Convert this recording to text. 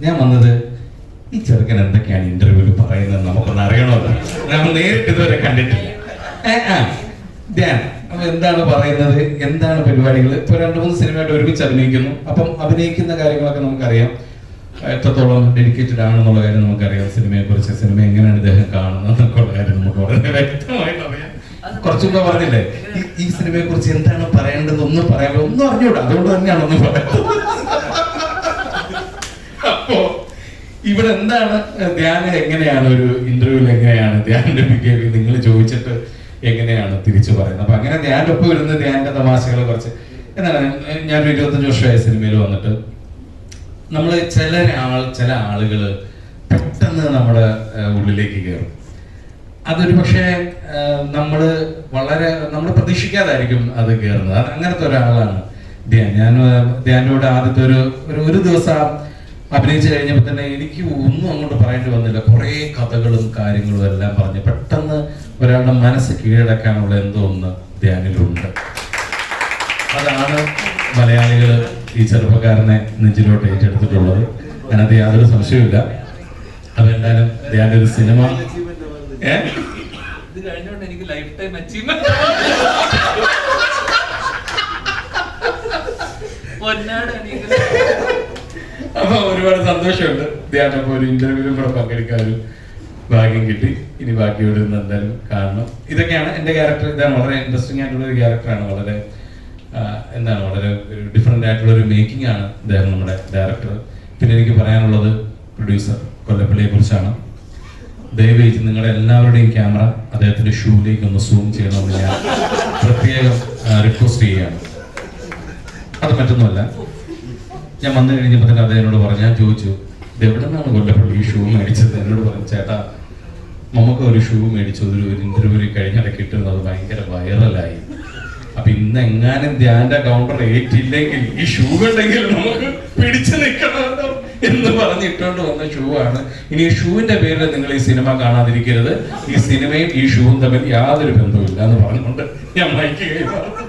ഞാൻ വന്നത് ഈ ചെറുക്കൻ എന്തൊക്കെയാണ് ഇന്റർവ്യൂവിൽ പറയുന്നത് നമുക്കൊന്ന് അറിയണോ നമ്മൾ നേരിട്ട് ഇതുവരെ കണ്ടിട്ടില്ല. എന്താണ് പറയുന്നത്? എന്താണ് പരിപാടികൾ ഇപ്പൊ രണ്ടു മൂന്ന് സിനിമയായിട്ട് ഒരുമിച്ച് അഭിനയിക്കുന്നു. അപ്പം അഭിനയിക്കുന്ന കാര്യങ്ങളൊക്കെ നമുക്കറിയാം. എത്രത്തോളം ഡെഡിക്കേറ്റഡ് ആണെന്നുള്ള കാര്യം നമുക്കറിയാം. സിനിമയെ കുറിച്ച് സിനിമ എങ്ങനെയാണ് ഇദ്ദേഹം കാണുന്നത് എന്നൊക്കെയുള്ള കാര്യം നമുക്ക് വളരെ വ്യക്തമായിട്ട് അറിയാം. കുറച്ചുകൂടെ പറഞ്ഞില്ലേ? ഈ- സിനിമയെ കുറിച്ച് എന്താണ് പറയേണ്ടത് ഒന്നും പറയാൻ ഒന്നും അറിഞ്ഞൂടാ. അതുകൊണ്ട് തന്നെയാണ് ഒന്നും പറയുന്നത് ഇവിടെ എന്താണ് ധ്യാനം എങ്ങനെയാണ്? ഒരു ഇന്റർവ്യൂവിൽ എങ്ങനെയാണ് ധ്യാനിന്റെ ബിഹേവിയർ നിങ്ങൾ ചോദിച്ചിട്ട് എങ്ങനെയാണ് തിരിച്ചു പറയുന്നത്? അപ്പൊ അങ്ങനെ ധ്യാന്റെ ഒപ്പം ഇരുന്ന് ധ്യാനിന്റെ തമാശകളെ കുറച്ച്. എന്താണ് ഞാൻ ഇരുപത്തഞ്ച് വർഷമായ സിനിമയിൽ വന്നിട്ട് നമ്മൾ ചില ആൾ ചില ആളുകൾ പെട്ടെന്ന് നമ്മുടെ ഉള്ളിലേക്ക് കയറും. അതൊരു പക്ഷേ നമ്മൾ വളരെ നമ്മൾ പ്രതീക്ഷിക്കാതായിരിക്കും അത് കയറുന്നത്. അങ്ങനത്തെ ഒരാളാണ് ധ്യാൻ. ഞാൻ ധ്യാനോട് ആദ്യത്തെ ഒരു ഒരു ദിവസം അഭിനയിച്ചു കഴിഞ്ഞപ്പോൾ തന്നെ എനിക്ക് ഒന്നും അങ്ങോട്ട് പറയേണ്ടി വന്നില്ല. കുറേ കഥകളും കാര്യങ്ങളും എല്ലാം പറഞ്ഞ് പെട്ടെന്ന് ഒരാളുടെ മനസ്സ് കീഴടക്കാനുള്ള എന്തോ ഒന്ന് ധ്യാനിലുണ്ട് അതാണ് മലയാളികൾ ഈ ചെറുപ്പക്കാരനെ നെഞ്ചിലോട്ട് ഏറ്റെടുത്തിട്ടുള്ളത്. അതിനകത്ത് യാതൊരു സംശയമില്ല അപ്പൊ എന്തായാലും ഒരു സിനിമ. ഏഹ് എനിക്ക് ലൈഫ് ടൈം അച്ചീവ്മെന്റ് എനിക്ക് അപ്പൊ ഒരുപാട് സന്തോഷമുണ്ട്. ധ്യാനം അപ്പൊ ഒരു ഇന്റർവ്യൂവിലും കൂടെ പങ്കെടുക്കാൻ ഒരു ഭാഗ്യം കിട്ടി. ഇനി ബാക്കി ഇവിടെ നിന്ന് എന്തായാലും കാണണം. ഇതൊക്കെയാണ് എന്റെ ക്യാരക്ടർ ഇതാണ് വളരെ ഇൻട്രസ്റ്റിംഗ് ആയിട്ടുള്ള ഒരു ക്യാരക്ടറാണ് വളരെ എന്താണ് വളരെ ഒരു ഡിഫറെന്റ് ആയിട്ടുള്ള ഒരു മേക്കിംഗ് ആണ് ഇദ്ദേഹം നമ്മുടെ ഡയറക്ടർ പിന്നെ എനിക്ക് പറയാനുള്ളത് പ്രൊഡ്യൂസർ കൊല്ലപ്പള്ളിയെ കുറിച്ചാണ്. ദയവേജ് നിങ്ങളുടെ എല്ലാവരുടെയും ക്യാമറ അദ്ദേഹത്തിന്റെ ഷൂവിലേക്ക് ഒന്ന് സൂം ചെയ്യണമെന്ന് ഞാൻ പ്രത്യേകം റിക്വസ്റ്റ് ചെയ്യുകയാണ്. അത് മറ്റൊന്നുമല്ല. ഞാൻ വന്നു കഴിഞ്ഞപ്പോൾ തന്നെ അദ്ദേഹം പറഞ്ഞു ഞാൻ ചോദിച്ചു ഇത് എവിടെ നിന്നാണ് കൊല്ലപ്പള്ളി ഈ ഷൂ മേടിച്ചത്? എന്നോട് പറഞ്ഞു ചേട്ടാ നമുക്ക് ഒരു ഷൂ മേടിച്ചു ഒരു ഒരു ഇന്റർവ്യൂ കഴിഞ്ഞിടയ്ക്ക് കിട്ടുന്നത് ഭയങ്കര വൈറലായി അപ്പൊ ഇന്ന് എങ്ങാനും ധ്യാന്റെ കൗണ്ടർ ഏറ്റില്ലെങ്കിൽ ഈ ഷൂ ഉണ്ടെങ്കിൽ നമുക്ക് പിടിച്ചു നിൽക്കണമല്ലോ എന്ന് പറഞ്ഞ് ഇട്ടുകൊണ്ട് വന്ന ഷൂ ആണ്. ഇനി ഈ ഷൂവിന്റെ പേരിൽ നിങ്ങൾ ഈ സിനിമ കാണാതിരിക്കരുത്. ഈ സിനിമയും ഈ ഷൂവും തമ്മിൽ യാതൊരു ബന്ധവുമില്ല എന്ന് പറഞ്ഞുകൊണ്ട് ഞാൻ മൈക്ക് കൈമാറും